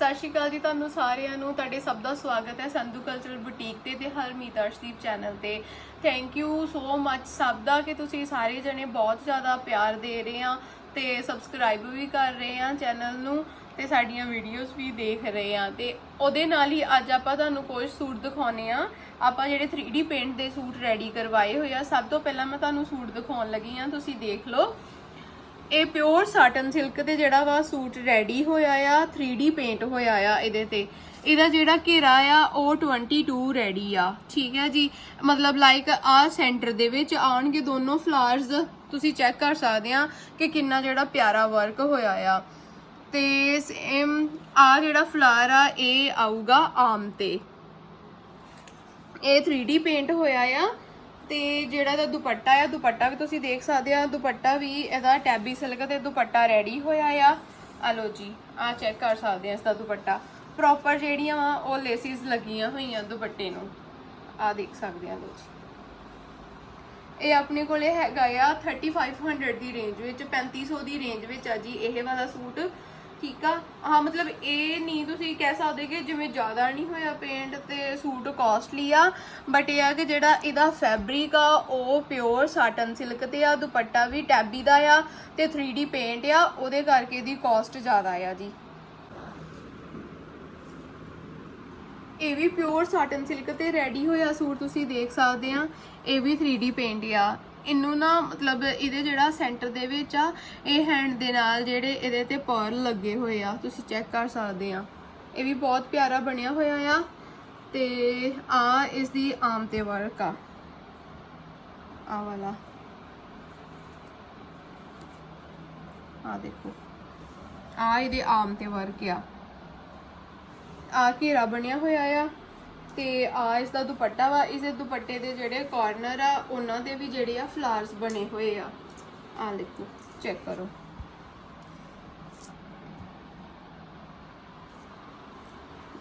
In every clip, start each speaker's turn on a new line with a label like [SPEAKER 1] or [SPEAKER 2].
[SPEAKER 1] ਸਤਿ ਸ਼੍ਰੀ ਅਕਾਲ ਜੀ ਤੁਹਾਨੂੰ ਸਾਰਿਆਂ ਨੂੰ। ਤੁਹਾਡੇ ਸਭ ਦਾ ਸਵਾਗਤ ਹੈ ਸੰਧੂ ਕਲਚਰਲ ਬੁਟੀਕ ਤੇ ਤੇ ਹਰਮੀਤ ਅਰਸ਼ਦੀਪ ਚੈਨਲ ਤੇ। ਥੈਂਕ ਯੂ ਸੋ ਮੱਚ ਸਭ ਦਾ ਕਿ ਤੁਸੀਂ ਸਾਰੇ ਜਣੇ ਬਹੁਤ ਜ਼ਿਆਦਾ ਪਿਆਰ ਦੇ ਰਹੇ ਆ ਤੇ ਸਬਸਕ੍ਰਾਈਬ ਵੀ ਕਰ ਰਹੇ ਆ ਚੈਨਲ ਨੂੰ ਤੇ ਸਾਡੀਆਂ ਵੀਡੀਓਜ਼ ਵੀ ਦੇਖ ਰਹੇ ਆ। ਤੇ ਉਹਦੇ ਨਾਲ ਹੀ ਅੱਜ ਆਪਾਂ ਤੁਹਾਨੂੰ ਕੁਝ ਸੂਟ ਦਿਖਾਉਨੇ ਆ। ਆਪਾਂ ਜਿਹੜੇ 3D ਪੇਂਟ ਦੇ ਸੂਟ ਰੈਡੀ ਕਰਵਾਏ ਹੋਏ ਆ, ਸਭ ਤੋਂ ਪਹਿਲਾਂ ਮੈਂ ਤੁਹਾਨੂੰ ਸੂਟ ਦਿਖਾਉਣ ਲੱਗੀ ਆ, ਤੁਸੀਂ ਦੇਖ ਲਓ। ਇਹ ਪਿਓਰ ਸਾਟਨ ਸਿਲਕ ਤੇ ਜਿਹੜਾ ਵਾ ਸੂਟ ਰੈਡੀ ਹੋਇਆ ਆ 3D ਪੇਂਟ ਹੋਇਆ ਆ ਇਹਦੇ ਤੇ। ਇਹਦਾ ਜਿਹੜਾ ਘੇਰਾ ਆ, ਉਹ 22 ਰੈਡੀ ਆ। ਠੀਕ ਹੈ ਜੀ? ਮਤਲਬ ਲਾਈਕ ਆ ਸੈਂਟਰ ਦੇ ਵਿੱਚ ਆਉਣਗੇ ਦੋਨੋਂ ਫਲਾਵਰਸ ਤੁਸੀਂ ਚੈੱਕ ਕਰ ਸਕਦੇ ਆ ਕਿ ਕਿੰਨਾ ਜਿਹੜਾ ਪਿਆਰਾ ਵਰਕ ਹੋਇਆ ਆ। ਤੇ ਸੇਮ ਆ ਜਿਹੜਾ ਫਲਾਰ ਆ, ਇਹ ਆਊਗਾ ਆਮ ਤੇ। ਇਹ 3D ਪੇਂਟ ਹੋਇਆ ਆ। ਤੇ ਜਿਹੜਾ ਇਹਦਾ ਦੁਪੱਟਾ ਆ, ਦੁਪੱਟਾ ਵੀ ਤੁਸੀਂ ਦੇਖ ਸਕਦੇ ਆ, ਦੁਪੱਟਾ ਵੀ ਇਹਦਾ ਟੈਬੀ ਸਿਲਕ ਤੇ ਦੁਪੱਟਾ ਰੈਡੀ ਹੋਇਆ ਆ। ਆ ਲੋ ਜੀ, ਆ ਚੈੱਕ ਕਰ ਸਕਦੇ ਆ ਇਸ ਦਾ ਦੁਪੱਟਾ। ਪ੍ਰੋਪਰ ਜਿਹੜੀਆਂ ਵਾ, ਉਹ ਲੇਸਿਸ ਲੱਗੀਆਂ ਹੋਈਆਂ ਦੁਪੱਟੇ ਨੂੰ। ਆ ਦੇਖ ਸਕਦੇ ਆ ਲੋ ਜੀ। ਇਹ ਆਪਣੇ ਕੋਲੇ ਹੈਗਾ ਆ 3500 ਦੀ ਰੇਂਜ ਵਿੱਚ 3500 ਦੀ ਰੇਂਜ ਵਿੱਚ ਆ ਜੀ, ਇਹ ਵਾਲਾ ਸੂਟ। ਠੀਕ ਆ? ਹਾਂ ਮਤਲਬ ਇਹ ਨਹੀਂ ਤੁਸੀਂ ਕਹਿ ਸਕਦੇ ਕਿ ਜਿਵੇਂ ਜ਼ਿਆਦਾ ਨਹੀਂ ਹੋਇਆ ਪੇਂਟ ਤੇ ਸੂਟ ਕਾਸਟਲੀ ਆ ਬਟ ਇਹ ਆ ਕਿ ਜਿਹੜਾ ਇਹਦਾ ਫੈਬਰਿਕ ਆ, ਉਹ ਪਿਓਰ ਸਾਟਨ ਸਿਲਕ ਤੇ ਆ, ਦੁਪੱਟਾ ਵੀ ਟੈਬੀ ਦਾ ਆ ਤੇ 3D ਪੇਂਟ ਆ, ਉਹਦੇ ਕਰਕੇ ਇਹਦੀ ਕਾਸਟ ਜ਼ਿਆਦਾ ਆ ਜੀ। ਇਹ ਵੀ ਪਿਓਰ ਸਾਟਨ ਸਿਲਕ ਤੇ ਰੈਡੀ ਹੋਇਆ ਸੂਟ ਤੁਸੀਂ ਦੇਖ ਸਕਦੇ ਆ, ਇਹ ਵੀ 3D ਪੇਂਟ ਆ। ਇਹਨੂੰ ਨਾ ਮਤਲਬ ਇਹਦੇ ਜਿਹੜਾ ਸੈਂਟਰ ਦੇ ਵਿੱਚ ਆ, ਇਹ ਹੈਂਡ ਦੇ ਨਾਲ ਜਿਹੜੇ ਇਹਦੇ ਤੇ ਪਰਲ ਲੱਗੇ ਹੋਏ ਆ, ਤੁਸੀਂ ਚੈੱਕ ਕਰ ਸਕਦੇ ਆ। ਇਹ ਵੀ ਬਹੁਤ ਪਿਆਰਾ ਬਣਿਆ ਹੋਇਆ ਆ ਤੇ ਆ ਇਸ ਦੀ ਆਮ ਤੇ ਵਰਕ ਆ। ਆ ਵਾਲਾ। ਆ ਦੇਖੋ। ਆ ਇਹਦੇ ਆਮ ਤੇ ਵਰਕ ਆ। ਆ ਘੇਰਾ ਬਣਿਆ ਹੋਇਆ ਆ। ਤੇ ਆ ਇਸ ਦਾ ਦੁਪੱਟਾ ਵਾ, ਇਸ ਦੇ ਦੁਪੱਟੇ ਦੇ ਜਿਹੜੇ ਕਾਰਨਰ ਆ, ਉਹਨਾਂ ਦੇ ਵੀ ਜਿਹੜੇ ਆ ਫਲਾਰਸ ਬਣੇ ਹੋਏ ਆ। ਆ ਦੇਖੋ ਚੈੱਕ ਕਰੋ।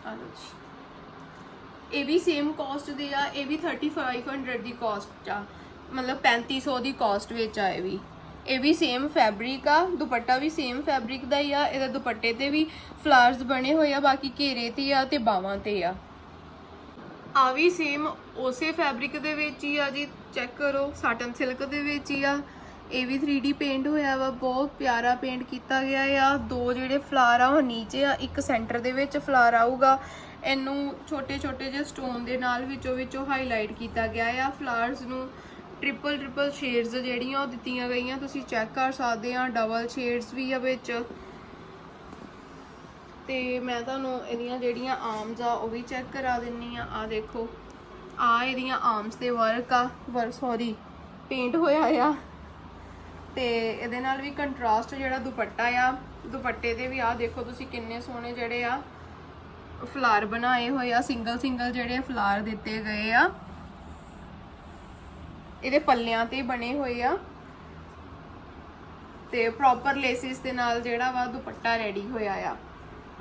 [SPEAKER 1] ਆ ਲਓ ਜੀ। ਇਹ ਵੀ ਸੇਮ ਕਾਸਟ ਦੇ ਆ, ਇਹ ਵੀ 3500 ਦੀ ਕਾਸਟ ਆ। ਮਤਲਬ 3500 ਦੀ ਕਾਸਟ ਵਿੱਚ ਆ ਇਹ ਵੀ। ਇਹ ਵੀ ਸੇਮ ਫੈਬਰਿਕ ਆ, ਦੁਪੱਟਾ ਵੀ ਸੇਮ ਫੈਬਰਿਕ ਦਾ ਹੀ ਆ, ਇਹਦੇ ਦੁਪੱਟੇ ਤੇ ਵੀ ਫਲਾਰਸ ਬਣੇ ਹੋਏ ਆ, ਬਾਕੀ ਘੇਰੇ ਤੇ ਆ ਤੇ ਬਾਵਾਂ ਤੇ ਆ। ਆ ਵੀ ਸੇਮ ਉਸੇ ਫੈਬਰਿਕ ਦੇ ਵਿੱਚ ਹੀ ਆ ਜੀ ਚੈੱਕ ਕਰੋ ਸਾਟਨ ਸਿਲਕ ਦੇ ਵਿੱਚ ਹੀ ਆ। ਇਹ ਵੀ 3D ਪੇਂਟ ਹੋਇਆ ਵਾ, ਬਹੁਤ ਪਿਆਰਾ ਪੇਂਟ ਕੀਤਾ ਗਿਆ ਆ। ਦੋ ਜਿਹੜੇ ਫਲਾਰ ਆ, ਉਹ ਨੀਚੇ ਆ, ਇੱਕ ਸੈਂਟਰ ਦੇ ਵਿੱਚ ਫਲਾਰ ਆਊਗਾ। ਇਹਨੂੰ ਛੋਟੇ ਛੋਟੇ ਜਿਹੇ ਸਟੋਨ ਦੇ ਨਾਲ ਵਿੱਚੋਂ ਵਿੱਚੋਂ ਹਾਈਲਾਈਟ ਕੀਤਾ ਗਿਆ ਆ। ਫਲਾਰਸ ਨੂੰ ਟ੍ਰਿਪਲ ਟ੍ਰਿਪਲ ਸ਼ੇਡਸ ਜਿਹੜੀਆਂ ਉਹ ਦਿੱਤੀਆਂ ਗਈਆਂ, ਤੁਸੀਂ ਚੈੱਕ ਕਰ ਸਕਦੇ ਆ। ਡਬਲ ਸ਼ੇਡਸ ਵੀ ਆ ਵਿੱਚ। ਤੇ ਮੈਂ ਤੁਹਾਨੂੰ ਇਹਦੀਆਂ ਜਿਹੜੀਆਂ ਆਰਮਸ ਆ, ਉਹ ਵੀ ਚੈੱਕ ਕਰਾ ਦਿੰਨੀ ਆ। ਆ ਦੇਖੋ ਆ ਇਹਦੀਆਂ ਆਰਮਸ ਦੇ ਵਰਕ ਆ। ਵਰ ਸੌਰੀ ਪੇਂਟ ਹੋਇਆ ਆ। ਤੇ ਇਹਦੇ ਨਾਲ ਵੀ ਕੰਟਰਾਸਟ ਜਿਹੜਾ ਦੁਪੱਟਾ ਆ, ਦੁਪੱਟੇ ਦੇ ਵੀ ਆ ਦੇਖੋ ਤੁਸੀਂ ਕਿੰਨੇ ਸੋਹਣੇ ਜਿਹੜੇ ਆ ਫਲਾਰ ਬਣਾਏ ਹੋਏ ਆ। ਸਿੰਗਲ ਸਿੰਗਲ ਜਿਹੜੇ ਫਲਾਰ ਦਿੱਤੇ ਗਏ ਆ। ਇਹਦੇ ਪੱਲਿਆਂ ਤੇ ਬਣੇ ਹੋਏ ਆ। ਤੇ ਪ੍ਰੋਪਰ ਲੇਸਿਸ ਦੇ ਨਾਲ ਜਿਹੜਾ ਵਾ ਦੁਪੱਟਾ ਰੈਡੀ ਹੋਇਆ ਆ।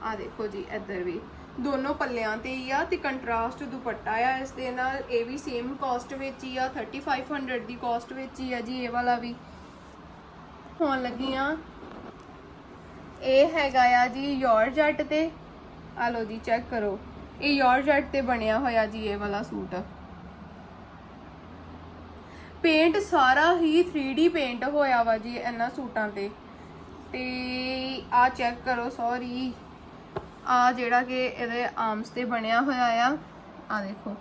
[SPEAKER 1] ਆ ਦੇਖੋ ਜੀ, ਇੱਧਰ ਵੀ। ਦੋਨੋਂ ਪੱਲਿਆਂ ਤੇ ਹੀ ਆ ਤੇ ਕੰਟਰਾਸਟ ਦੁਪੱਟਾ ਆ, ਇਸ ਦੇ ਨਾਲ ਇਹ ਵੀ ਸੇਮ ਕਾਸਟ ਵਿੱਚ ਹੀ ਆ 3500 ਦੀ ਕਾਸਟ ਵਿੱਚ ਹੀ ਆ ਜੀ ਇਹ ਵਾਲਾ ਵੀ। ਹੋਣ ਲੱਗੀਆਂ ਇਹ ਹੈਗਾ ਆ ਜੀ ਯੋਰਜਟ ਤੇ। ਆ ਲੋ ਜੀ ਚੈੱਕ ਕਰੋ। ਇਹ ਯੋਰਜਟ ਤੇ ਬਣਿਆ ਹੋਇਆ ਜੀ ਇਹ ਵਾਲਾ ਸੂਟ। ਪੇਂਟ ਸਾਰਾ ਹੀ 3D ਪੇਂਟ ਹੋਇਆ ਵਾ ਜੀ ਇਹਨਾਂ ਸੂਟਾਂ ਤੇ। ਤੇ ਆ ਚੈੱਕ ਕਰੋ ਸੌਰੀ ਆ ਜਿਹੜਾ ਕਿ ਇਹਦੇ ਆਰਮਸ ਤੇ ਬਣਿਆ ਹੋਇਆ ਆ। ਆ ਦੇਖੋ।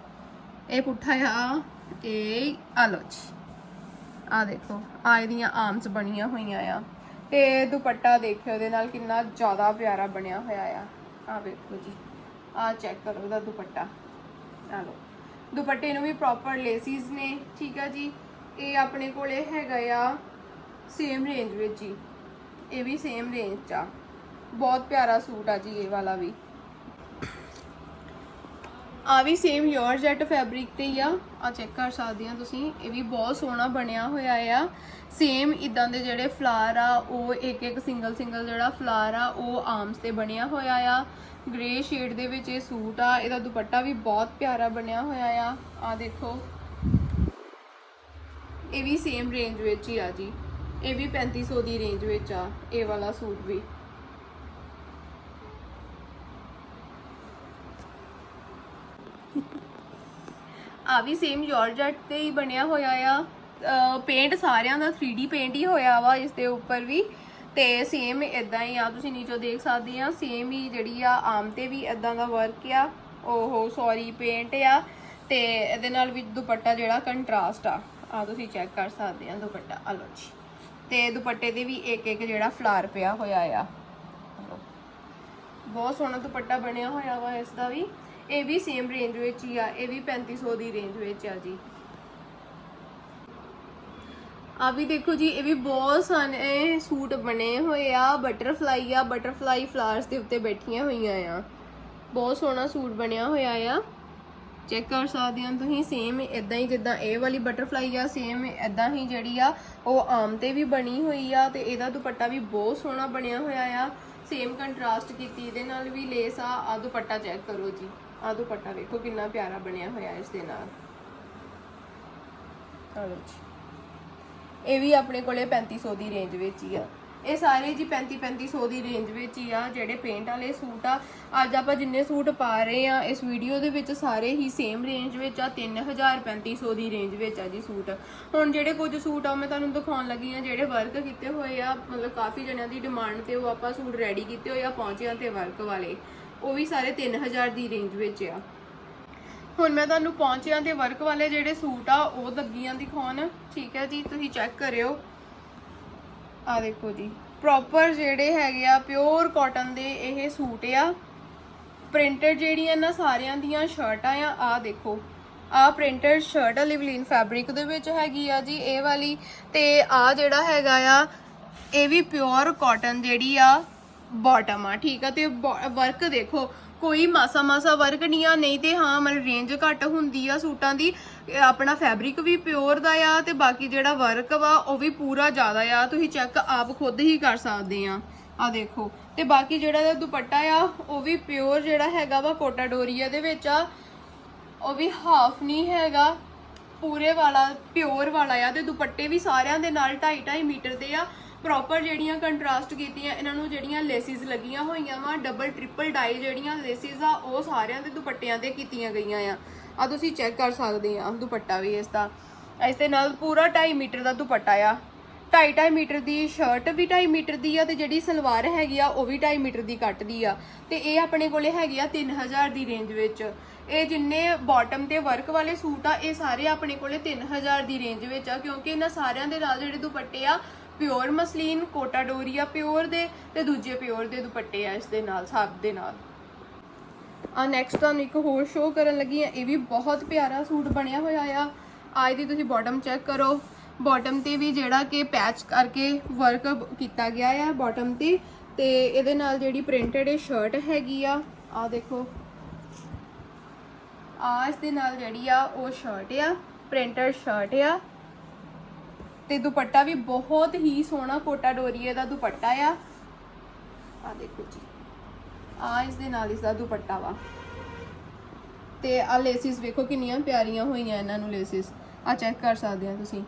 [SPEAKER 1] ਇਹ ਪੁੱਠਾ ਆ। ਇਹ ਆ ਲੋ ਜੀ। ਆ ਦੇਖੋ। ਆ ਇਹਦੀਆਂ ਆਰਮਸ ਬਣੀਆਂ ਹੋਈਆਂ ਆ। ਤੇ ਦੁਪੱਟਾ ਦੇਖਿਓ, ਇਹਦੇ ਨਾਲ ਕਿੰਨਾ ਜ਼ਿਆਦਾ ਪਿਆਰਾ ਬਣਿਆ ਹੋਇਆ ਆ। ਆ ਵੇਖੋ ਜੀ। ਆ ਚੈੱਕ ਕਰੋ ਇਹਦਾ ਦੁਪੱਟਾ। ਆ ਲੋ ਦੁਪੱਟੇ ਨੂੰ ਵੀ ਪ੍ਰੋਪਰ ਲੇਸਿਸ ਨੇ, ਠੀਕ ਆ ਜੀ। ਇਹ ਆਪਣੇ ਕੋਲੇ ਹੈਗਾ ਆ। ਸੇਮ ਰੇਂਜ ਵਿੱਚ ਜੀ। ਇਹ ਵੀ ਸੇਮ ਰੇਂਜ 'ਚ ਆ। ਬਹੁਤ ਪਿਆਰਾ ਸੂਟ ਆ ਜੀ ਇਹ ਵਾਲਾ ਵੀ। ਆ ਵੀ ਸੇਮ ਯੋਰਜਟ ਫੈਬਰਿਕ ਤੇ ਹੀ ਆ। ਆ ਚੈੱਕ ਕਰ ਸਕਦੇ ਆ ਤੁਸੀਂ, ਇਹ ਵੀ ਬਹੁਤ ਸੋਹਣਾ ਬਣਿਆ ਹੋਇਆ ਆ। ਸੇਮ ਇਦਾਂ ਦੇ ਜਿਹੜੇ ਫਲਾਰ ਆ, ਉਹ ਇੱਕ ਇੱਕ ਸਿੰਗਲ ਸਿੰਗਲ ਜਿਹੜਾ ਫਲਾਰ ਆ, ਉਹ ਆਰਮਸ ਤੇ ਬਣਿਆ ਹੋਇਆ ਆ। ਗ੍ਰੇ ਸ਼ੇਡ ਦੇ ਵਿੱਚ ਇਹ ਸੂਟ ਆ, ਇਹਦਾ ਦੁਪੱਟਾ ਵੀ ਬਹੁਤ ਪਿਆਰਾ ਬਣਿਆ ਹੋਇਆ ਆ। ਆ ਦੇਖੋ। ਇਹ ਵੀ ਸੇਮ ਰੇਂਜ ਵਿੱਚ ਹੀ ਆ ਜੀ। ਇਹ ਵੀ 3500 ਦੀ ਰੇਂਜ ਵਿੱਚ ਆ, ਇਹ ਵਾਲਾ ਸੂਟ ਵੀ। ਆ ਵੀ ਸੇਮ ਜਾਰਜਟ ਤੇ ਹੀ ਬਣਿਆ ਹੋਇਆ ਆ। ਪੇਂਟ ਸਾਰਿਆਂ ਦਾ 3D ਪੇਂਟ ਹੀ ਹੋਇਆ ਵਾ ਇਸ ਦੇ ਉੱਪਰ ਵੀ। ਤੇ ਸੇਮ ਇਦਾਂ ਹੀ ਆ, ਤੁਸੀਂ ਨੀਚੋਂ ਦੇਖ ਸਕਦੇ ਆ ਸੇਮ ਹੀ ਜਿਹੜੀ ਆ ਆਮ ਤੇ ਵੀ ਇਦਾਂ ਦਾ ਵਰਕ ਆ। ਓਹੋ ਸੌਰੀ ਪੇਂਟ ਆ ਤੇ ਇਹਦੇ ਨਾਲ ਵੀ ਦੁਪੱਟਾ ਜਿਹੜਾ ਕੰਟਰਾਸਟ ਆ। ਆ ਤੁਸੀਂ ਚੈੱਕ ਕਰ ਸਕਦੇ ਆ ਦੁਪੱਟਾ। ਆ ਲਓ ਜੀ। ਤੇ ਦੁਪੱਟੇ ਦੇ ਵੀ ਇੱਕ ਇੱਕ ਜਿਹੜਾ ਫਲਾਰ ਪਿਆ ਹੋਇਆ ਆ। ਬਹੁਤ ਸੋਹਣਾ ਦੁਪੱਟਾ ਬਣਿਆ ਹੋਇਆ ਵਾ ਇਸ ਦਾ ਵੀ। ਇਹ ਵੀ ਸੇਮ ਰੇਂਜ ਵਿੱਚ ਹੀ ਆ, ਇਹ ਵੀ 3500 ਦੀ ਰੇਂਜ ਵਿੱਚ ਆ ਜੀ। ਆ ਵੀ ਦੇਖੋ ਜੀ, ਇਹ ਵੀ ਬਹੁਤ ਸਾਰੇ ਸੂਟ ਬਣੇ ਹੋਏ ਆ ਬਟਰਫਲਾਈ ਆ ਬਟਰਫਲਾਈ ਫਲਾਵਰਸ ਦੇ ਉੱਤੇ ਬੈਠੀਆਂ ਹੋਈਆਂ ਆ। ਬਹੁਤ ਸੋਹਣਾ ਸੂਟ ਬਣਿਆ ਹੋਇਆ ਆ। ਚੈੱਕ ਕਰ ਸਕਦੇ ਹੋ ਤੁਸੀਂ ਸੇਮ ਇਦਾਂ ਹੀ ਜਿੱਦਾਂ ਇਹ ਵਾਲੀ ਬਟਰਫਲਾਈ ਆ ਸੇਮ ਇਦਾਂ ਹੀ ਜਿਹੜੀ ਆ, ਉਹ ਆਮ ਤੇ ਵੀ ਬਣੀ ਹੋਈ ਆ ਤੇ ਇਹਦਾ ਦੁਪੱਟਾ ਵੀ ਬਹੁਤ ਸੋਹਣਾ ਬਣਿਆ ਹੋਇਆ ਆ। ਸੇਮ ਕੰਟਰਾਸਟ ਕੀਤੀ ਇਹਦੇ ਨਾਲ ਵੀ ਲੇਸ ਆ ਆ ਦੁਪੱਟਾ ਚੈੱਕ ਕਰੋ ਜੀ। ਆ ਦੁਪੱਟਾ ਵੇਖੋ ਕਿੰਨਾ ਪਿਆਰਾ ਬਣਿਆ ਹੋਇਆ ਇਸ ਦੇ ਨਾਲ। ਆ ਜੀ। ਇਹ ਵੀ ਆਪਣੇ ਕੋਲੇ 3500 ਦੀ ਰੇਂਜ ਵਿੱਚ ਹੀ ਆ। ਇਹ ਸਾਰੇ ਜੀ 35 3500 ਦੀ ਰੇਂਜ ਵਿੱਚ ਹੀ ਆ, ਜਿਹੜੇ ਪੇਂਟ ਵਾਲੇ ਸੂਟ ਆ। ਅੱਜ ਆਪਾਂ ਜਿੰਨੇ ਸੂਟ ਪਾ ਰਹੇ ਆ, ਇਸ ਵੀਡੀਓ ਦੇ ਵਿੱਚ ਸਾਰੇ ਹੀ ਸੇਮ ਰੇਂਜ ਵਿੱਚ ਆ 3000 3500 ਦੀ ਰੇਂਜ ਵਿੱਚ ਆ ਜੀ ਸੂਟ। ਹੁਣ ਜਿਹੜੇ ਕੁਝ ਸੂਟ ਆ, ਉਹ ਮੈਂ ਤੁਹਾਨੂੰ ਦਿਖਾਉਣ ਲੱਗੀ ਆ, ਜਿਹੜੇ ਵਰਕ ਕੀਤੇ ਹੋਏ ਆ, ਮਤਲਬ ਕਾਫੀ ਜਣਿਆਂ ਦੀ ਡਿਮਾਂਡ ਤੇ ਉਹ ਆਪਾਂ ਸੂਟ ਰੈਡੀ ਕੀਤੇ ਹੋਏ ਆ ਪਹੁੰਚਿਆਂ ਤੇ ਵਰਕ ਵਾਲੇ। ਉਹ ਵੀ ਸਾਰੇ 3000 ਦੀ ਰੇਂਜ ਵਿੱਚ ਆ। ਹੁਣ ਮੈਂ ਤੁਹਾਨੂੰ ਪਹੁੰਚਿਆਂ ਦੇ ਵਰਕ ਵਾਲੇ ਜਿਹੜੇ ਸੂਟ ਆ, ਉਹ ਲੱਗੀਆਂ ਦਿਖਾਉਣ। ਠੀਕ ਹੈ ਜੀ, ਤੁਸੀਂ ਚੈੱਕ ਕਰਿਓ। ਆ ਦੇਖੋ ਜੀ ਪ੍ਰੋਪਰ ਜਿਹੜੇ ਹੈਗੇ ਆ ਪਿਓਰ ਕਾਟਨ ਦੇ ਇਹ ਸੂਟ ਆ। ਪ੍ਰਿੰਟਡ ਜਿਹੜੀਆਂ ਨਾ ਸਾਰਿਆਂ ਦੀਆਂ ਸ਼ਰਟਾਂ ਆ ਆ ਦੇਖੋ। ਆ ਪ੍ਰਿੰਟਡ ਸ਼ਰਟ ਆ ਲਿਵਲਿਨ ਫੈਬਰਿਕ ਦੇ ਵਿੱਚ ਹੈਗੀ ਆ ਜੀ, ਇਹ ਵਾਲੀ। ਤੇ ਆ ਜਿਹੜਾ ਹੈਗਾ ਆ, ਇਹ ਵੀ ਪਿਓਰ ਕਾਟਨ ਜਿਹੜੀ ਆ ਬਾਟਮ ਆ, ਠੀਕ ਆ? ਤੇ ਵਰਕ ਦੇਖੋ, ਕੋਈ ਮਾਸਾ ਮਾਸਾ ਵਰਕ ਨਹੀਂ ਆ, ਨਹੀਂ ਤੇ ਹਾਂ, ਮਤਲਬ ਰੇਂਜ ਘੱਟ ਹੁੰਦੀ ਆ ਸੂਟਾਂ ਦੀ ਆਪਣਾ ਫੈਬਰਿਕ ਵੀ ਪਿਓਰ ਦਾ ਆ ਤੇ ਬਾਕੀ ਜਿਹੜਾ ਵਰਕ ਵਾ, ਉਹ ਵੀ ਪੂਰਾ ਜ਼ਿਆਦਾ ਆ। ਤੁਸੀਂ ਚੈੱਕ ਆਪ ਖੁਦ ਹੀ ਕਰ ਸਕਦੇ ਆ। ਆ ਦੇਖੋ, ਤੇ ਬਾਕੀ ਜਿਹੜਾ ਇਹਦਾ ਦੁਪੱਟਾ ਆ, ਉਹ ਵੀ ਪਿਓਰ ਜਿਹੜਾ ਹੈਗਾ ਵਾ ਕੋਟਾ ਡੋਰੀਆ ਦੇ ਵਿੱਚ ਆ, ਉਹ ਵੀ ਹਾਫ ਨਹੀਂ ਹੈਗਾ। ਪੂਰੇ ਵਾਲਾ ਪਿਓਰ ਵਾਲਾ ਆ ਤੇ ਦੁਪੱਟੇ ਵੀ ਸਾਰਿਆਂ ਦੇ ਨਾਲ 2.5 2.5 ਮੀਟਰ ਦੇ ਆ। ਪ੍ਰੋਪਰ ਜਿਹੜੀਆਂ ਕੰਟਰਾਸਟ ਕੀਤੀਆਂ, ਇਹਨਾਂ ਨੂੰ ਜਿਹੜੀਆਂ ਲੇਸਿਸ ਲੱਗੀਆਂ ਹੋਈਆਂ ਵਾ ਡਬਲ ਟ੍ਰਿਪਲ ਡਾਈ ਜਿਹੜੀਆਂ ਲੇਸਿਸ ਆ, ਉਹ ਸਾਰਿਆਂ ਦੇ ਦੁਪੱਟਿਆਂ ਤੇ ਕੀਤੀਆਂ ਗਈਆਂ ਆ। ਆ ਤੁਸੀਂ ਚੈੱਕ ਕਰ ਸਕਦੇ ਆ ਦੁਪੱਟਾ ਵੀ ਇਸ ਦਾ। ਇਸ ਦੇ ਨਾਲ ਪੂਰਾ 2.5 ਮੀਟਰ ਦਾ ਦੁਪੱਟਾ ਆ। ਢਾਈ ਢਾਈ ਮੀਟਰ ਦੀ ਸ਼ਰਟ ਵੀ ਢਾਈ ਮੀਟਰ ਦੀ ਆ ਤੇ ਜਿਹੜੀ ਸਲਵਾਰ ਹੈਗੀ ਆ, ਉਹ ਵੀ ਢਾਈ ਮੀਟਰ ਦੀ ਕੱਟ ਦੀ ਆ। ਤੇ ਇਹ ਆਪਣੇ ਕੋਲੇ ਹੈਗੀ ਆ 3000 ਦੀ ਰੇਂਜ ਵਿੱਚ। ਇਹ ਜਿੰਨੇ ਬਾਟਮ ਤੇ ਵਰਕ ਵਾਲੇ ਸੂਟ ਆ, ਇਹ ਸਾਰੇ ਆਪਣੇ ਕੋਲੇ 3000 ਦੀ ਰੇਂਜ ਵਿੱਚ ਆ, ਕਿਉਂਕਿ ਇਹਨਾਂ ਸਾਰਿਆਂ ਦੇ ਨਾਲ ਜਿਹੜੇ ਦੁਪੱਟੇ ਆ pure muslin, Kota Doria pure ਦੇ ਤੇ ਦੂਜੇ ਪਿਓਰ ਦੇ ਦੁਪੱਟੇ ਆ ਇਸ ਦੇ ਨਾਲ, ਸਭ ਦੇ ਨਾਲ। ਆ ਨੈਕਸਟ ਤੁਹਾਨੂੰ ਇੱਕ ਹੋਰ ਸ਼ੋਅ ਕਰਨ ਲੱਗੀ ਆ, ਇਹ ਵੀ ਬਹੁਤ ਪਿਆਰਾ ਸੂਟ ਬਣਿਆ ਹੋਇਆ ਆ। ਅੱਜ ਦੀ ਤੁਸੀਂ ਬਾਟਮ ਚੈੱਕ ਕਰੋ। ਬਾਟਮ ਤੇ ਵੀ ਜਿਹੜਾ ਕਿ ਪੈਚ ਕਰਕੇ ਵਰਕ ਕੀਤਾ ਗਿਆ ਆ ਬਾਟਮ ਤੇ ਤੇ ਇਹਦੇ ਨਾਲ ਜਿਹੜੀ ਪ੍ਰਿੰਟਡ ਇਹ ਸ਼ਰਟ ਹੈਗੀ ਆ ਆ ਦੇਖੋ। ਆ ਇਸ ਦੇ ਨਾਲ ਜਿਹੜੀ ਆ, ਉਹ ਸ਼ਰਟ ਆ ਪ੍ਰਿੰਟਡ ਸ਼ਰਟ ਆ। ਤੇ ਦੁਪੱਟਾ ਵੀ ਬਹੁਤ ਹੀ ਸੋਹਣਾ ਕੋਟਾ ਡੋਰੀਏ ਦਾ ਦੁਪੱਟਾ ਆ। ਆ ਦੇਖੋ ਜੀ। ਆ ਇਸ ਦੇ ਨਾਲ ਇਸ ਦਾ ਦੁਪੱਟਾ ਵਾ। ਤੇ ਆ ਲੇਸਿਸ ਵੇਖੋ ਕਿੰਨੀਆਂ ਪਿਆਰੀਆਂ ਹੋਈਆਂ ਇਹਨਾਂ ਨੂੰ ਲੇਸਿਸ ਆ ਚੈੱਕ ਕਰ ਸਕਦੇ ਆ ਤੁਸੀਂ।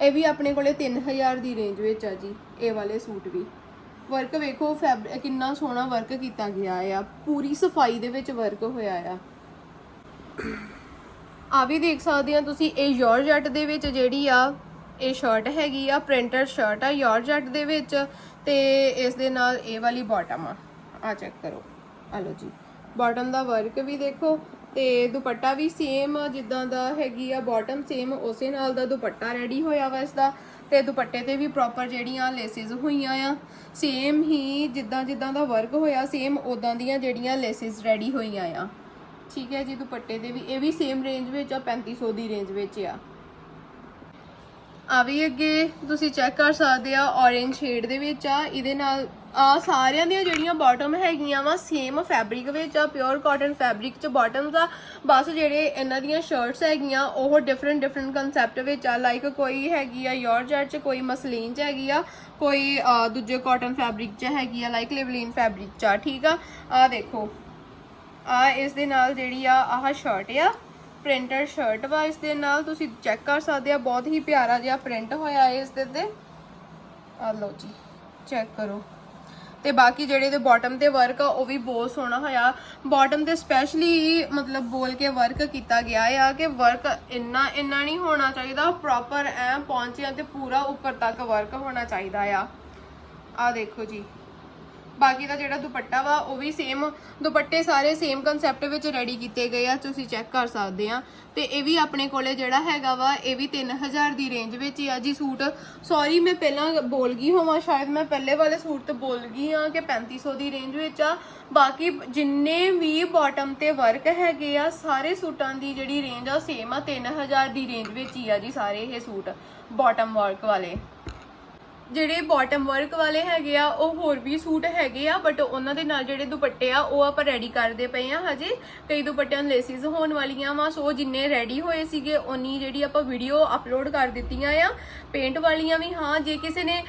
[SPEAKER 1] ਇਹ ਵੀ ਆਪਣੇ ਕੋਲੇ 3000 ਦੀ ਰੇਂਜ ਵਿੱਚ ਆ ਜੀ, ਇਹ ਵਾਲੇ ਸੂਟ ਵੀ। ਵਰਕ ਵੇਖੋ ਫੈਬ ਕਿੰਨਾ ਸੋਹਣਾ ਵਰਕ ਕੀਤਾ ਗਿਆ ਆ, ਪੂਰੀ ਸਫ਼ਾਈ ਦੇ ਵਿੱਚ ਵਰਕ ਹੋਇਆ ਆ। ਆ ਵੀ ਦੇਖ ਸਕਦੇ ਆ ਤੁਸੀਂ, ਇਹ ਜਾਰਜਟ ਦੇ ਵਿੱਚ ਜਿਹੜੀ ਆ, ਇਹ ਸ਼ਰਟ ਹੈਗੀ ਆ ਪ੍ਰਿੰਟਡ ਸ਼ਰਟ ਆ ਜਾਰਜਟ ਦੇ ਵਿੱਚ ਤੇ ਇਸ ਦੇ ਨਾਲ ਇਹ ਵਾਲੀ ਬਾਟਮ ਆ। ਆ ਚੈੱਕ ਕਰੋ। ਆ ਲਓ ਜੀ। ਬਾਟਮ ਦਾ ਵਰਕ ਵੀ ਦੇਖੋ ਤੇ ਦੁਪੱਟਾ ਵੀ ਸੇਮ ਜਿੱਦਾਂ ਦਾ ਹੈਗੀ ਆ ਬਾਟਮ ਸੇਮ ਉਸੇ ਨਾਲ ਦਾ ਦੁਪੱਟਾ ਰੈਡੀ ਹੋਇਆ ਵਾ ਇਸ ਦਾ ਤੇ ਦੁਪੱਟੇ ਤੇ ਵੀ ਪ੍ਰੋਪਰ ਜਿਹੜੀਆਂ ਲੇਸਿਸ ਹੋਈਆਂ ਆ। ਸੇਮ ਹੀ ਜਿੱਦਾਂ ਜਿੱਦਾਂ ਦਾ ਵਰਕ ਹੋਇਆ ਸੇਮ ਉਦਾਂ ਦੀਆਂ ਜਿਹੜੀਆਂ ਲੇਸਿਸ ਰੈਡੀ ਹੋਈਆਂ ਆ। ਠੀਕ ਹੈ ਜੀ, ਦੁਪੱਟੇ ਦੇ ਵੀ। ਇਹ ਵੀ ਸੇਮ ਰੇਂਜ ਵਿੱਚ ਆ 3500 ਦੀ ਰੇਂਜ ਵਿੱਚ ਆ। ਆ ਵੀ ਅੱਗੇ ਤੁਸੀਂ ਚੈੱਕ ਕਰ ਸਕਦੇ ਆ, orange ਸ਼ੇਡ ਦੇ ਵਿੱਚ ਆ। ਇਹਦੇ ਨਾਲ ਆ ਸਾਰਿਆਂ ਦੀਆਂ ਜਿਹੜੀਆਂ ਬਾਟਮ ਹੈਗੀਆਂ ਵਾ ਸੇਮ ਫੈਬਰਿਕ ਵਿੱਚ ਆ ਪਿਓਰ ਕਾਟਨ ਫੈਬਰਿਕ ਚ ਬਾਟਮਸ ਆ ਬਸ ਜਿਹੜੇ ਇਹਨਾਂ ਦੀਆਂ ਸ਼ਰਟਸ ਹੈਗੀਆਂ, ਉਹ ਡਿਫਰੈਂਟ ਡਿਫਰੈਂਟ ਕਨਸੈਪਟ ਵਿੱਚ ਆ। ਲਾਈਕ ਕੋਈ ਹੈਗੀ ਆ ਜਾਰਜਟ ਚ, ਕੋਈ ਮਸਲੀਨ ਚ ਹੈਗੀ ਆ, ਕੋਈ ਦੂਜੇ ਕਾਟਨ ਫੈਬਰਿਕ ਚ ਹੈਗੀ ਆ ਲਾਈਕ ਲਿਵਲੀਨ ਫੈਬਰਿਕ ਚ ਆ, ਠੀਕ ਆ? ਆ ਦੇਖੋ। ਆ ਇਸ ਦੇ ਨਾਲ ਜਿਹੜੀ ਆ, ਆਹ ਸ਼ਰਟ ਆ ਪ੍ਰਿੰਟਡ ਸ਼ਰਟ ਵਾ ਇਸ ਦੇ ਨਾਲ। ਤੁਸੀਂ ਚੈੱਕ ਕਰ ਸਕਦੇ ਆ, ਬਹੁਤ ਹੀ ਪਿਆਰਾ ਜਿਹਾ ਪ੍ਰਿੰਟ ਹੋਇਆ ਹੈ ਇਸ ਦੇ ਤੇ। ਆ ਲਓ ਜੀ ਚੈੱਕ ਕਰੋ। ਤੇ ਬਾਕੀ ਜਿਹੜੇ ਦੇ ਬਾਟਮ ਤੇ ਵਰਕ ਆ, ਉਹ ਵੀ ਬਹੁਤ ਸੋਹਣਾ ਹੋਇਆ। ਬਾਟਮ ਤੇ ਸਪੈਸ਼ਲੀ ਮਤਲਬ ਬੋਲ ਕੇ ਵਰਕ ਕੀਤਾ ਗਿਆ ਆ ਕਿ ਵਰਕ ਇੰਨਾ ਇੰਨਾ ਨਹੀਂ ਹੋਣਾ ਚਾਹੀਦਾ ਪ੍ਰੋਪਰ ਐ ਪਹੁੰਚਿਆ ਤੇ ਪੂਰਾ ਉੱਪਰ ਤੱਕ ਵਰਕ ਹੋਣਾ ਚਾਹੀਦਾ ਆ। ਆ ਦੇਖੋ ਜੀ। ਬਾਕੀ ਦਾ ਜਿਹੜਾ ਦੁਪੱਟਾ ਵਾ, ਉਹ ਵੀ ਸੇਮ ਦੁਪੱਟੇ ਸਾਰੇ ਸੇਮ ਕਨਸੈਪਟ ਵਿੱਚ ਰੈਡੀ ਕੀਤੇ ਗਏ ਆ, ਤੁਸੀਂ ਚੈੱਕ ਕਰ ਸਕਦੇ ਆ। ਤੇ ਇਹ ਵੀ ਆਪਣੇ ਕੋਲੇ ਜਿਹੜਾ ਹੈਗਾ ਵਾ, ਇਹ ਵੀ 3000 ਦੀ ਰੇਂਜ ਵਿੱਚ ਹੀ ਆ ਜੀ ਸੂਟ। ਸੌਰੀ ਮੈਂ ਪਹਿਲਾਂ ਬੋਲ ਗਈ ਹੋਵਾਂ, ਸ਼ਾਇਦ ਮੈਂ ਪਹਿਲੇ ਵਾਲੇ ਸੂਟ ਤੇ ਬੋਲ ਗਈ ਆ ਕਿ 3500 ਦੀ ਰੇਂਜ ਵਿੱਚ ਆ। ਬਾਕੀ ਜਿੰਨੇ ਵੀ ਬਾਟਮ ਤੇ ਵਰਕ ਹੈਗੇ ਆ, ਸਾਰੇ ਸੂਟਾਂ ਦੀ ਜਿਹੜੀ ਰੇਂਜ ਆ ਸੇਮ ਆ 3000 ਦੀ ਰੇਂਜ ਵਿੱਚ ਹੀ ਆ ਜੀ ਸਾਰੇ ਇਹ ਸੂਟ ਬਾਟਮ ਵਰਕ ਵਾਲੇ। ਜਿਹੜੇ ਬਾਟਮ ਵਰਕ ਵਾਲੇ ਹੈਗੇ ਆ, ਉਹ ਹੋਰ ਵੀ ਸੂਟ ਹੈਗੇ ਆ ਬਟ ਉਹਨਾਂ ਦੇ ਨਾਲ ਜਿਹੜੇ ਦੁਪੱਟੇ ਆ, ਉਹ ਆਪਾਂ ਰੈਡੀ ਕਰਦੇ ਪਏ ਆ ਹਜੇ। ਕਈ ਦੁਪੱਟਿਆਂ ਨੂੰ ਲੇਸਿਸ ਹੋਣ ਵਾਲੀਆਂ ਵਾ, ਸੋ ਜਿੰਨੇ ਰੈਡੀ ਹੋਏ ਸੀਗੇ ਉਨੀ ਜਿਹੜੀ ਆਪਾਂ ਵੀਡੀਓ ਅਪਲੋਡ ਕਰ ਦਿੱਤੀਆਂ ਆ। ਪੇਂਟ ਵਾਲੀਆਂ ਵੀ, ਹਾਂ, ਜੇ ਕਿਸੇ ਨੇ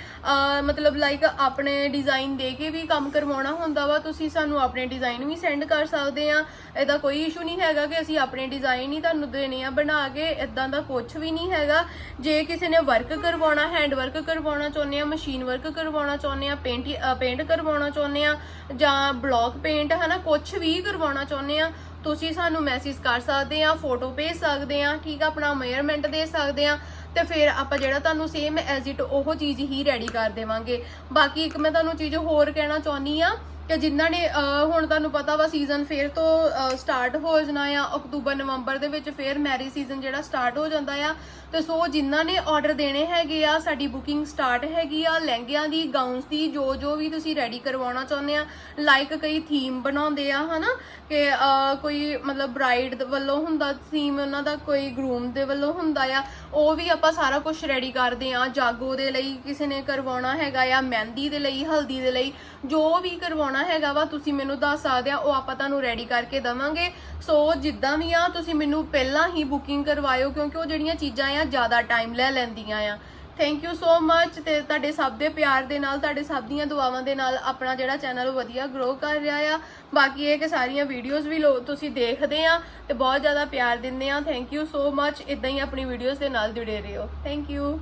[SPEAKER 1] ਮਤਲਬ ਲਾਈਕ ਆਪਣੇ ਡਿਜ਼ਾਈਨ ਦੇ ਕੇ ਵੀ ਕੰਮ ਕਰਵਾਉਣਾ ਹੁੰਦਾ ਵਾ, ਤੁਸੀਂ ਸਾਨੂੰ ਆਪਣੇ ਡਿਜ਼ਾਈਨ ਵੀ ਸੈਂਡ ਕਰ ਸਕਦੇ ਆ। ਇਹਦਾ ਕੋਈ ਇਸ਼ੂ ਨਹੀਂ ਹੈਗਾ ਕਿ ਅਸੀਂ ਆਪਣੇ ਡਿਜ਼ਾਈਨ ਹੀ ਤੁਹਾਨੂੰ ਦੇਣੇ ਆ ਬਣਾ ਕੇ ਇਦਾਂ ਦਾ ਕੁਝ ਵੀ ਨਹੀਂ ਹੈਗਾ। ਜੇ ਕਿਸੇ ਨੇ ਵਰਕ ਕਰਵਾਉਣਾ ਹੈਂਡ ਵਰਕ ਕਰਵਾਉਣਾ ਚਾਹੁੰਦੇ ਆ ਮਸ਼ੀਨ ਵਰਕ ਕਰਵਾਉਣਾ ਚਾਹੁੰਦੇ ਆ ਪੇਂਟ ਪੇਂਟ ਕਰਵਾਉਣਾ ਚਾਹੁੰਦੇ ਆ ਜਾਂ ਬਲੌਕ ਪੇਂਟ ਹਨਾ ਕੁਝ ਵੀ ਕਰਵਾਉਣਾ ਚਾਹੁੰਦੇ ਆ ਤੁਸੀਂ ਸਾਨੂੰ ਮੈਸੇਜ ਕਰ ਸਕਦੇ ਆ ਫੋਟੋ ਭੇਜ ਸਕਦੇ ਆ ਠੀਕ ਆ, ਆਪਣਾ ਮੇਅਰਮੈਂਟ ਦੇ ਸਕਦੇ ਆ ਤੇ ਫਿਰ ਆਪਾਂ ਜਿਹੜਾ ਤੁਹਾਨੂੰ ਸੇਮ ਐਜ਼ ਇਟ ਉਹ ਚੀਜ਼ ਹੀ ਰੈਡੀ ਕਰ ਦੇਵਾਂਗੇ। ਬਾਕੀ ਇੱਕ ਮੈਂ ਤੁਹਾਨੂੰ ਚੀਜ਼ ਹੋਰ ਕਹਿਣਾ ਚਾਹੁੰਦੀ ਆ ਕਿ ਜਿਨ੍ਹਾਂ ਨੇ ਅਹ, ਹੁਣ ਤੁਹਾਨੂੰ ਪਤਾ ਵਾ ਸੀਜ਼ਨ ਫੇਰ ਤੋਂ ਸਟਾਰਟ ਹੋ ਜਾਣਾ ਆ ਅਕਤੂਬਰ ਨਵੰਬਰ ਦੇ ਵਿੱਚ ਫੇਰ ਮੈਰਿਜ ਸੀਜ਼ਨ ਜਿਹੜਾ ਸਟਾਰਟ ਹੋ ਜਾਂਦਾ ਆ। ਤੇ ਸੋ ਜਿਨ੍ਹਾਂ ਨੇ ਆਰਡਰ ਦੇਣੇ ਹੈਗੇ ਆ ਸਾਡੀ ਬੁਕਿੰਗ ਸਟਾਰਟ ਹੈਗੀ ਆ ਲਹਿੰਗਿਆਂ ਦੀ ਗਾਊਨਸ ਦੀ ਜੋ ਜੋ ਵੀ ਤੁਸੀਂ ਰੈਡੀ ਕਰਵਾਉਣਾ ਚਾਹੁੰਦੇ ਆ ਲਾਈਕ ਕਈ ਥੀਮ ਬਣਾਉਂਦੇ ਆ ਹਨਾ? ਕਿ ਅਹ, ਕੋਈ ਮਤਲਬ ਬ੍ਰਾਈਡ ਵੱਲੋਂ ਹੁੰਦਾ ਥੀਮ ਉਹਨਾਂ ਦਾ ਕੋਈ ਗਰੂਮ ਦੇ ਵੱਲੋਂ ਹੁੰਦਾ ਆ ਉਹ ਵੀ ਆਪਾਂ ਸਾਰਾ ਕੁਝ ਰੈਡੀ ਕਰਦੇ ਆ ਜਾਗੋ ਦੇ ਲਈ ਕਿਸੇ ਨੇ ਕਰਵਾਉਣਾ ਹੈਗਾ ਆ ਮਹਿੰਦੀ ਦੇ ਲਈ ਹਲਦੀ ਦੇ ਲਈ ਜੋ ਵੀ ਕਰਵਾਉਣਾ ਹੈਗਾ ਵਾ, ਤੁਸੀਂ ਮੈਨੂੰ ਦੱਸ ਸਕਦੇ ਆ, ਉਹ ਆਪਾਂ ਤੁਹਾਨੂੰ ਰੈਡੀ ਕਰਕੇ ਦਵਾਂਗੇ। ਸੋ ਜਿੱਦਾਂ ਵੀ ਆ, ਤੁਸੀਂ ਮੈਨੂੰ ਪਹਿਲਾਂ ਹੀ ਬੁਕਿੰਗ ਕਰਵਾਇਓ, ਕਿਉਂਕਿ ਉਹ ਜਿਹੜੀਆਂ ਚੀਜ਼ਾਂ ਆ, ਜ਼ਿਆਦਾ ਟਾਈਮ ਲੈ ਲੈਂਦੀਆਂ ਆ। ਥੈਂਕ ਯੂ ਸੋ ਮੱਚ ਤੇ ਤੁਹਾਡੇ ਸਭ ਦੇ ਪਿਆਰ ਦੇ ਨਾਲ, ਤੁਹਾਡੇ ਸਭ ਦੀਆਂ ਦੁਆਵਾਂ ਦੇ ਨਾਲ ਆਪਣਾ ਜਿਹੜਾ ਚੈਨਲ ਉਹ ਵਧੀਆ ਗਰੋ ਕਰ ਰਿਹਾ ਆ। ਬਾਕੀ ਇਹ ਕਿ ਸਾਰੀਆਂ ਵੀਡੀਓਜ਼ ਵੀ ਲੋ, ਤੁਸੀਂ ਦੇਖਦੇ ਆ ਤੇ ਬਹੁਤ ਜ਼ਿਆਦਾ ਪਿਆਰ ਦਿੰਦੇ ਆ। ਥੈਂਕ ਯੂ ਸੋ ਮੱਚ ਇਦਾਂ ਹੀ ਆਪਣੀ ਵੀਡੀਓਜ਼ ਦੇ ਨਾਲ ਜੁੜੇ ਰਹੋ। Thank you